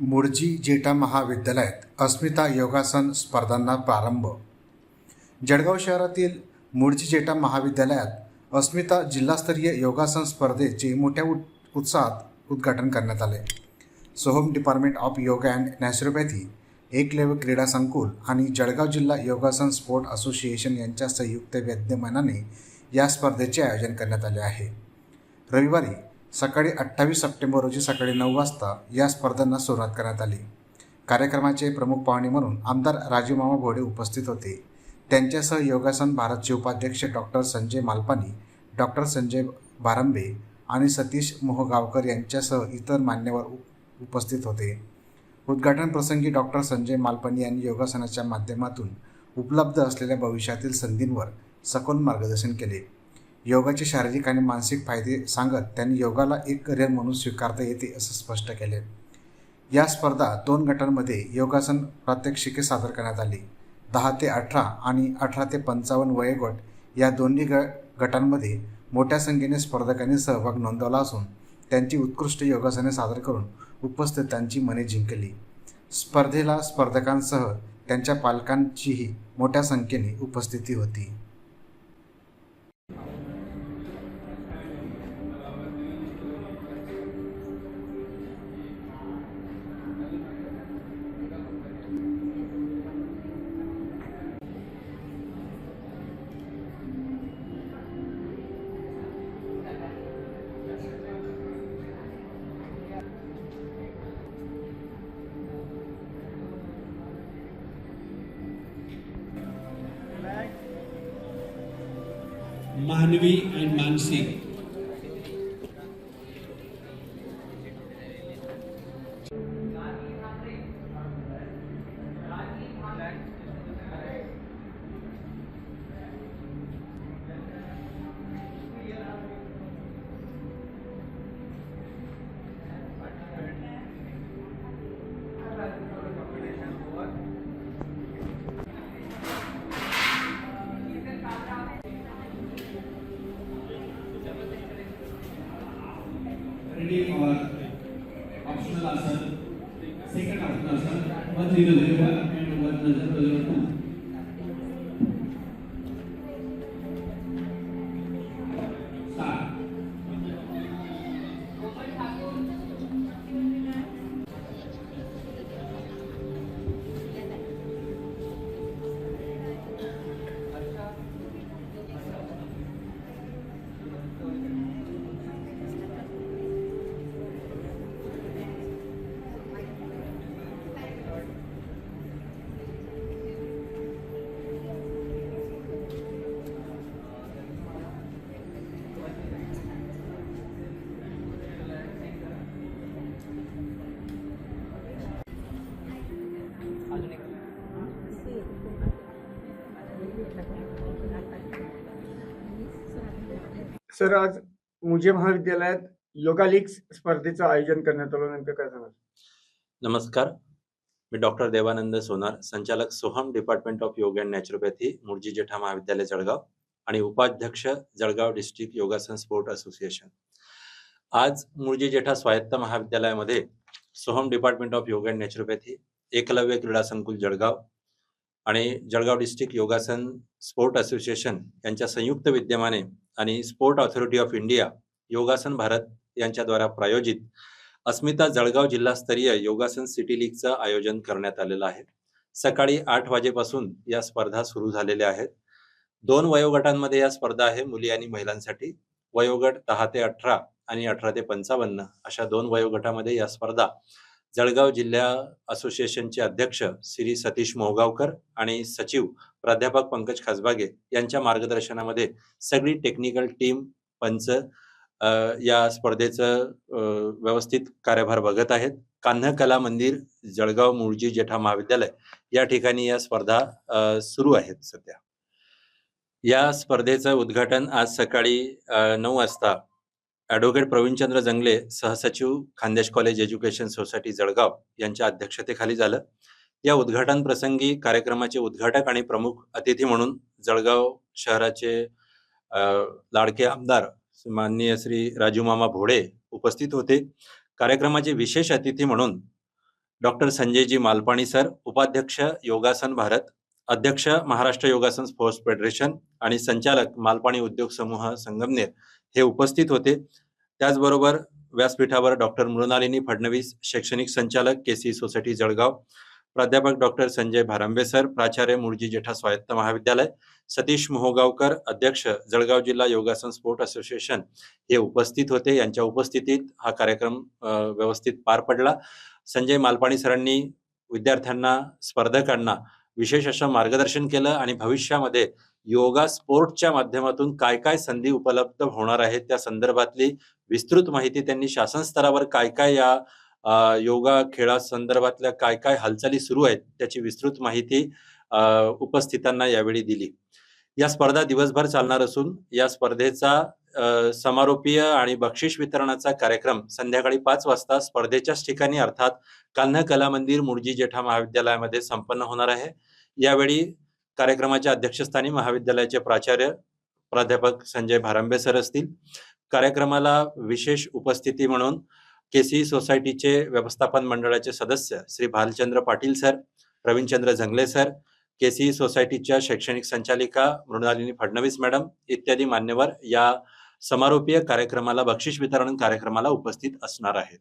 मुळजी जेटा महाविद्यालयात अस्मिता योगासन स्पर्धांना प्रारंभ. जळगाव शहरातील मुळजी जेटा महाविद्यालयात अस्मिता जिल्हास्तरीय योगासन स्पर्धेचे मोठ्या उत् उत्साहात उद्घाटन करण्यात आले. Soham department of yoga and naturopathy Eklavya क्रीडा संकुल आणि जळगाव जिल्हा योगासन स्पोर्ट असोसिएशन यांच्या संयुक्त विद्यमानाने या स्पर्धेचे आयोजन करण्यात आले आहे. रविवारी सकाळी अठ्ठावीस सप्टेंबर रोजी सकाळी नऊ वाजता या स्पर्धांना सुरुवात करण्यात आली. कार्यक्रमाचे प्रमुख पाहुणे म्हणून आमदार राजीमामा भोडे घोडे उपस्थित होते. त्यांच्यासह योगासन भारतचे उपाध्यक्ष डॉक्टर संजय मालपानी डॉक्टर संजय बारंबे आणि सतीश मोहगावकर यांच्यासह इतर मान्यवर उपस्थित होते. उद्घाटन प्रसंगी डॉक्टर संजय मालपानी यांनी योगासनाच्या माध्यमातून उपलब्ध असलेल्या भविष्यातील संधींवर सखोल मार्गदर्शन केले. योगाचे शारीरिक आणि मानसिक फायदे सांगत त्यांनी योगाला एक करिअर म्हणून स्वीकारता येते असं स्पष्ट केले. या स्पर्धा दोन गटांमध्ये योगासन प्रात्यक्षिके सादर करण्यात आली. दहा ते अठरा आणि अठरा ते पंचावन्न वयोगट या दोन्ही ग गटांमध्ये मोठ्या संख्येने स्पर्धकांनी सहभाग नोंदवला असून त्यांची उत्कृष्ट योगासने सादर करून उपस्थितांची मने जिंकली. स्पर्धेला स्पर्धकांसह त्यांच्या पालकांचीही मोठ्या संख्येने उपस्थिती होती. मानवी and मानसिक ready for optional answer. Second optional answer, one zero zero one and one zero zero two. Sir आज मुझे महाविद्यालयात योगा लीग स्पर्धेचं आयोजन करण्यात आलं. नेमकं काय सांगाल? नमस्कार. मी डॉक्टर देवानंद सोनार संचालक Soham department of yoga and naturopathy Mulji Jetha महाविद्यालय जळगाव आणि उपाध्यक्ष Jalgaon district Yogasana sport association. आज मुळजी जेठा स्वायत्त महाविद्यालयामध्ये Soham department of yoga and naturopathy Eklavya क्रीडा संकुल जळगाव आणि Jalgaon district Yogasana sport association यांच्या संयुक्त विद्यमाने आणि स्पोर्ट ऑथॉरिटी ऑफ इंडिया योगासन भारत यांच्याद्वारा प्रायोजित अस्मिता जळगाव जिल्हास्तरीय योगासन सिटी लीगचं आयोजन करण्यात आलेलं आहे. सकाळी आठ वाजेपासून या स्पर्धा सुरू झालेल्या आहेत. दोन वयोगटांमध्ये या स्पर्धा आहे मुली आणि महिलांसाठी. वयोगट दहा ते अठरा आणि अठरा ते पंचावन्न अशा दोन वयोगटामध्ये या स्पर्धा जळगाव जिल्हा असोसिएशनचे अध्यक्ष श्री सतीश मोहगावकर आणि सचिव प्राध्यापक पंकज खासबागे यांच्या मार्गदर्शनामध्ये सगळी टेक्निकल टीम पंच या स्पर्धेचं व्यवस्थित कार्यभार बघत आहेत. कान्ह कला मंदिर जळगाव मुळजी जेठा महाविद्यालय या ठिकाणी या स्पर्धा सुरू आहेत सध्या. या स्पर्धेचं उद्घाटन आज सकाळी नऊ वाजता ॲडव्होकेट प्रवीणचंद्र जंगले सहसचिव Khandesh college education society Jalgaon यांच्या अध्यक्षतेखाली झालं. या उद्घाटन प्रसंगी कार्यक्रमाचे उद्घाटक आणि प्रमुख अतिथी म्हणून जळगाव शहराचे लाडके आमदार माननीय श्री राजूमामा भोडे उपस्थित होते. कार्यक्रमाचे विशेष अतिथी म्हणून डॉक्टर संजयजी मालपाणी सर उपाध्यक्ष योगासन भारत अध्यक्ष महाराष्ट्र योगासन स्पोर्ट्स फेडरेशन आणि संचालक मालपाणी उद्योग समूह संगमनेर हे उपस्थित होते. त्याचबरोबर व्यासपीठावर डॉक्टर मृणालिनी फडणवीस शैक्षणिक संचालक के सी सोसायटी जळगाव प्राध्यापक डॉक्टर संजय भारंबे सर प्राचार्य मुळजी जेठा स्वायत्त महाविद्यालय सतीश मोहोगावकर अध्यक्ष जळगाव जिल्हा योगासन स्पोर्ट असोसिएशन हे उपस्थित होते. यांच्या उपस्थितीत हा कार्यक्रम व्यवस्थित पार पडला. संजय मालपाणी सरांनी विद्यार्थ्यांना स्पर्धकांना विशेष असं मार्गदर्शन केलं आणि भविष्यामध्ये योगा स्पोर्टच्या माध्यमातून काय काय संधी उपलब्ध होणार आहेत त्या संदर्भातली विस्तृत माहिती त्यांनी शासन स्तरावर काय काय या योगा खेळा संदर्भातल्या काय काय हालचाली सुरू आहेत त्याची विस्तृत माहिती अ, उपस्थितांना यावेळी दिली. या स्पर्धा दिवसभर चालणार असून या स्पर्धेचा अ, समारोपीय आणि बक्षीस वितरणाचा कार्यक्रम संध्याकाळी पाच वाजता स्पर्धेच्याच ठिकाणी अर्थात कान्ह कला मंदिर मुळजी जेठा महाविद्यालयामध्ये संपन्न होणार आहे. यावेळी कार्यक्रमाच्या अध्यक्षस्थानी महाविद्यालयाचे प्राचार्य प्राध्यापक संजय भारांबे सर असतील. कार्यक्रमाला विशेष उपस्थिती म्हणून केसी सोसायटीचे व्यवस्थापन मंडळाचे सदस्य Shri Bhalchandra Patil sir Ravindrachandra Zangle sir K C सोसायटीच्या शैक्षणिक संचालिका मृणालिनी फडणवीस मॅडम इत्यादी मान्यवर या समारोपीय कार्यक्रमाला बक्षीस वितरण कार्यक्रमाला उपस्थित असणार आहेत.